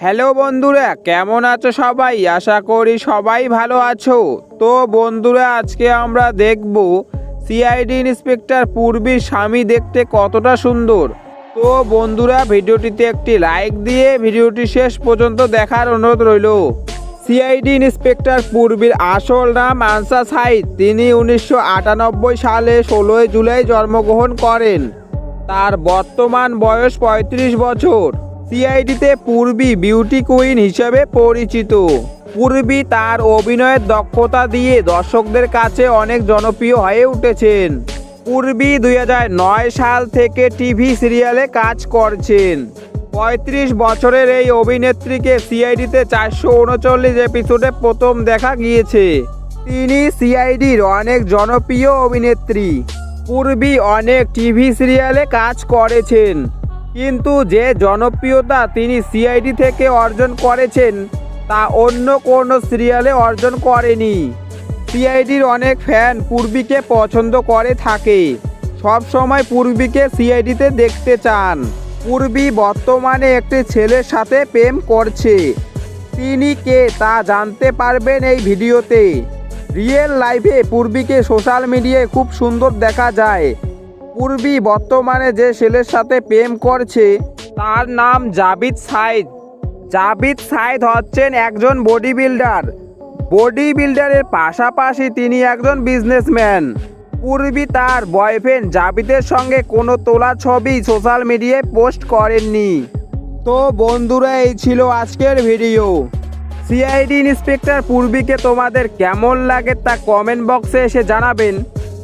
Hello বন্ধুরা, কেমন আছো সবাই? আশা করি সবাই ভালো আছো। তো বন্ধুরা, আজকে আমরা দেখব সিআইডি ইন্সপেক্টর পূর্বীর স্বামী দেখতে কতটা সুন্দর। তো বন্ধুরা, ভিডিওটিতে একটি লাইক দিয়ে ভিডিওটি শেষ পর্যন্ত দেখার অনুরোধ রইল। সিআইডি ইন্সপেক্টর পূর্বীর আসল নাম, আনসার সাইদ। তিনি উনিশশো আটানব্বই সালে ষোলোই জুলাই জন্মগ্রহণ করেন। তার বর্তমান বয়স ৩৫ বছর। সিআইডিতে পূর্বী বিউটি কুইন হিসেবে পরিচিত। পূর্বী তার অভিনয়ের দক্ষতা দিয়ে দর্শকদের কাছে অনেক জনপ্রিয় হয়ে উঠেছেন। পূর্বী দুই হাজার নয় সাল থেকে টিভি সিরিয়ালে কাজ করছেন। পঁয়ত্রিশ বছরের এই অভিনেত্রীকে সিআইডিতে চারশো উনচল্লিশ এপিসোডে প্রথম দেখা গিয়েছে। তিনি সিআইডির অনেক জনপ্রিয় অভিনেত্রী। পূর্বী অনেক টিভি সিরিয়ালে কাজ করেছেন। কিন্তু যে জনপ্রিয়তা তিনি সিআইডি থেকে অর্জন করেছেন, তা অন্য কোনো সিরিয়ালে অর্জন করেনি। সিআইডির অনেক ফ্যান পূর্বীকে পছন্দ করে থাকে। সব সময় পূর্বীকে সিআইডিতে দেখতে চান। পূর্বী বর্তমানে একটি ছেলের সাথে প্রেম করছে। তিনি কে তা জানতে পারবেন এই ভিডিওতে। রিয়েল লাইফে পূর্বীকে সোশ্যাল মিডিয়ায় খুব সুন্দর দেখা যায়। পূর্বী বর্তমানে যে ছেলের সাথে প্রেম করছে, তার নাম জাবিদ সাইদ। জাবিদ সাইদ হচ্ছেন একজন বডি বিল্ডার বডি বিল্ডারের পাশাপাশি তিনি একজন বিজনেসম্যান পূর্বী তার বয়ফ্রেন্ড জাবিদের সঙ্গে কোনো তোলা ছবি সোশ্যাল মিডিয়ায় পোস্ট করেননি। তো বন্ধুরা, এই ছিল আজকের ভিডিও সিআইডি ইন্সপেক্টর পূর্বীকে তোমাদের কেমন লাগে তা কমেন্ট বক্সে এসে জানাবেন।